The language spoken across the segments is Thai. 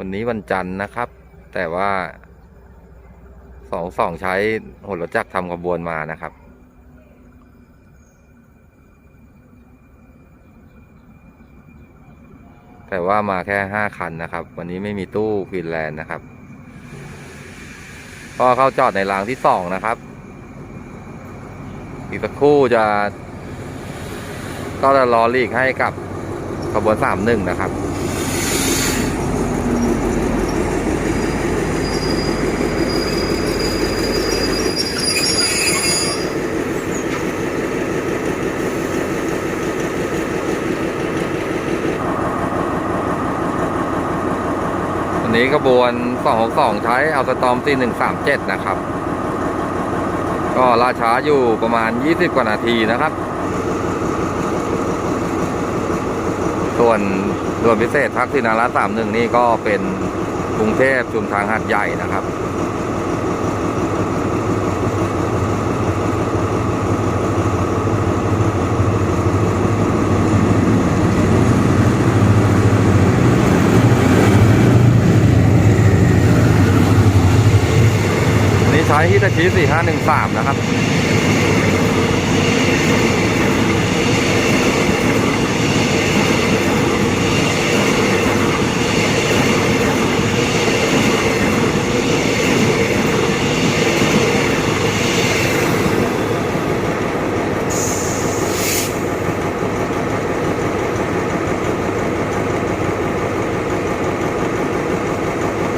วันนี้วันจันทร์นะครับ แต่ว่าสองสองใช้หนรถจักรทำขบวนมานะครับ แต่ว่ามาแค่ห้าคันนะครับ วันนี้ไม่มีตู้ฟินแลนด์นะครับ ก็เข้าจอดในรางที่สองนะครับ อีกสักครู่จะ ก็จะรอลีกให้กับขบวนสามหนึ่งนะครับ นี้ขบวน 262 ใช้เอาสตอมตี137 นะครับ ก็ล่าช้าอยู่ประมาณ 20 กว่านาทีนะครับ ส่วนส่วนพิเศษทักษิณาระ31 นี่ก็เป็นกรุงเทพชุมทางหัดใหญ่นะครับ ช้ฮิตาชิ4513 นะครับ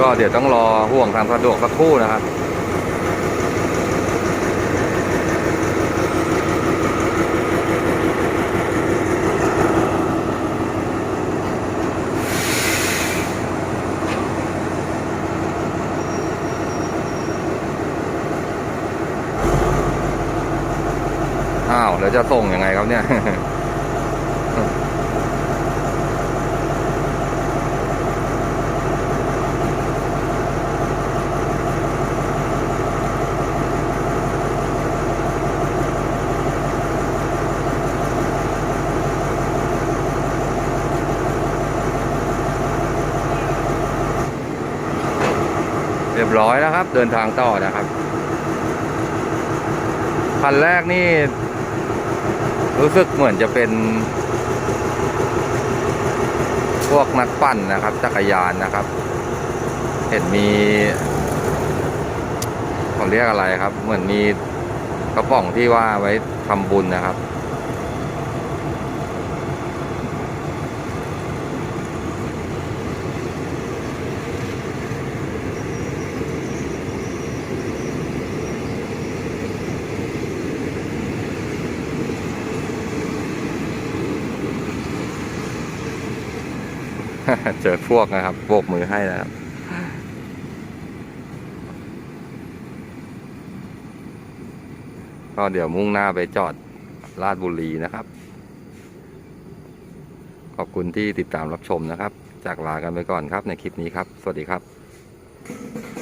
ก็เดี๋ยวต้องรอห่วงทางสะดวกสักครู่นะครับ แล้วจะส่งยังไงครับเนี่ยเรียบร้อยแล้วครับ เดินทางต่อนะครับคันแรกนี่ รู้สึกเหมือนจะเป็น พวกนักปั่นนะครับ จักรยานนะครับ เห็นมีเขาเรียกอะไรครับ เหมือนมีกระป๋องที่ว่าไว้ทำบุญนะครับ เจอพวกนะครับโบกมือให้นะครับก็เดี๋ยวมุ่งหน้าไปจอดลาดบุรีนะครับ ขอบคุณที่ติดตามรับชมนะครับ จากลากันไปก่อนครับในคลิปนี้ครับ สวัสดีครับ